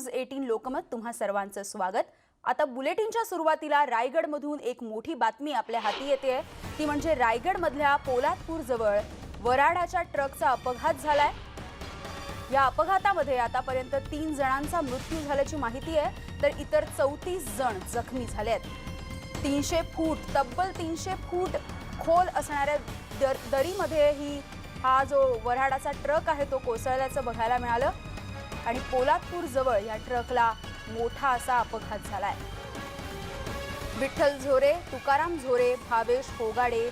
News eighteen Lokmat तुम्हा सर्वांचं स्वागत. आता बुलेटिनच्या सुरुवातीला रायगडमधून एक मोठी बातमी आपल्या हाती येते. ती म्हणजे रायगडमधल्या पोलादपूर जवळ वराडाच्या ट्रकचा अपघात झालाय. या अपघातामध्ये आतापर्यंत तीन जणांचा मृत्यू झाल्याची माहिती आहे तर इतर चौतीस जण जखमी झाले आहेत. तीनशे फूट तब्बल तीनशे फूट खोल असणाऱ्या दर दरीमध्ये ही हा जो वऱ्हाडाचा ट्रक आहे तो कोसळल्याचं बघायला मिळालं. आणि पोलादपूर जवळ या ट्रकला मोठा असा अपघात झालाय. विठ्ठल झोरे तुकाराम झोरे भावेश होगाडे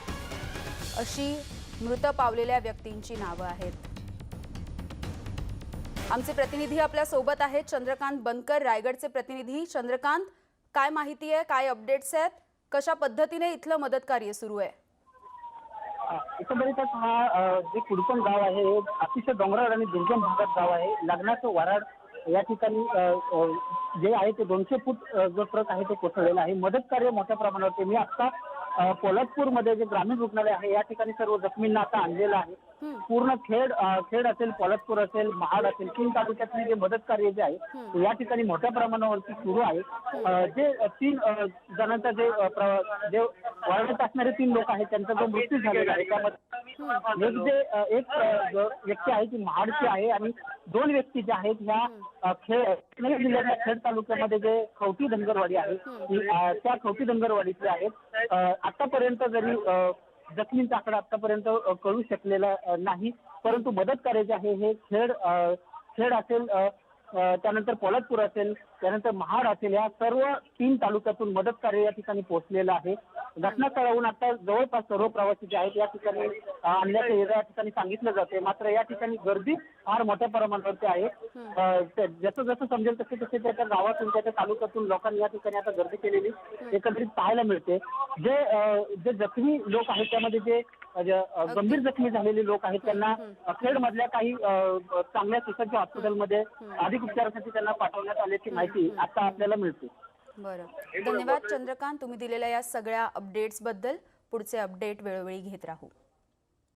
अशी मृत पावलेल्या व्यक्तींची नावं आहेत. आमचे प्रतिनिधी आपल्यासोबत आहेत चंद्रकांत बनकर रायगडचे प्रतिनिधी. चंद्रकांत काय माहिती आहे? काय अपडेट्स आहेत? कशा पद्धतीने इथलं मदत कार्य सुरू आहे? एकंदरीतच हा जे कुडपण गाव आहे हे अतिशय डोंगराळ आणि दुर्गम भागात गाव आहे. लग्नाचं वराड या ठिकाणी जे आहे ते दोनशे फूट जो ट्रक आहे तो कोसळलेला आहे. मदत कार्य मोठ्या प्रमाणावर मी आता पोलादपूरमध्ये जे ग्रामीण रुग्णालय आहे या ठिकाणी सर्व जखमींना आता आणलेलं आहे. पूर्ण खेड खेड असेल पोलादपूर असेल महाड असेल तीन तालुक्यातले जे मदत कार्य जे आहे ते या ठिकाणी मोठ्या प्रमाणावरती सुरू आहे. जे तीन जणांचा जे जे वाढत असणारे तीन लोक आहेत त्यांचा जो मृत्यू झालेला आहे त्यामध्ये एक जे एक व्यक्ती आहे ती महाडची आहे आणि दोन व्यक्ती जे आहेत ह्या खेड रत्नागिरी जिल्ह्यातल्या खेड तालुक्यामध्ये जे खवटी धनगरवाडी आहे त्या खवटी धनगरवाडीतले आहेत. आतापर्यंत जरी जखमींचा आकडा आतापर्यंत कळू शकलेला नाही. परंतु मदत कार्य जे आहे हे खेड खेड असेल त्यानंतर पोलादपूर असेल त्यानंतर महाड असेल या सर्व तीन तालुक्यातून मदत कार्य या ठिकाणी पोहोचलेलं आहे. घटनास्थळाहून आता जवळपास सर्व प्रवासी जे आहेत या ठिकाणी आणल्याचं या ठिकाणी सांगितलं जाते मात्र या ठिकाणी गर्दी फार मोठ्या प्रमाणावरती आहे. जसं जसं समजेल तसे तसे त्याच्या गावातून त्याच्या तालुक्यातून लोकांनी या ठिकाणी आता गर्दी केलेली एकत्रित पाहायला मिळते. जे जे जखमी लोक आहेत त्यामध्ये जे गंभीर जखमी झालेले लोक आहेत त्यांना खेड मधल्या काही चांगल्या सुसज्ज हॉस्पिटलमध्ये अधिक उपचारासाठी त्यांना पाठवण्यात आल्याची माहिती आता आपल्याला मिळते. बरं. धन्यवाद चंद्रकांत तुम्ही दिलेल्या या सगळ्या अपडेट्सबद्दल. पुढचे अपडेट वेळोवेळी घेत राहू.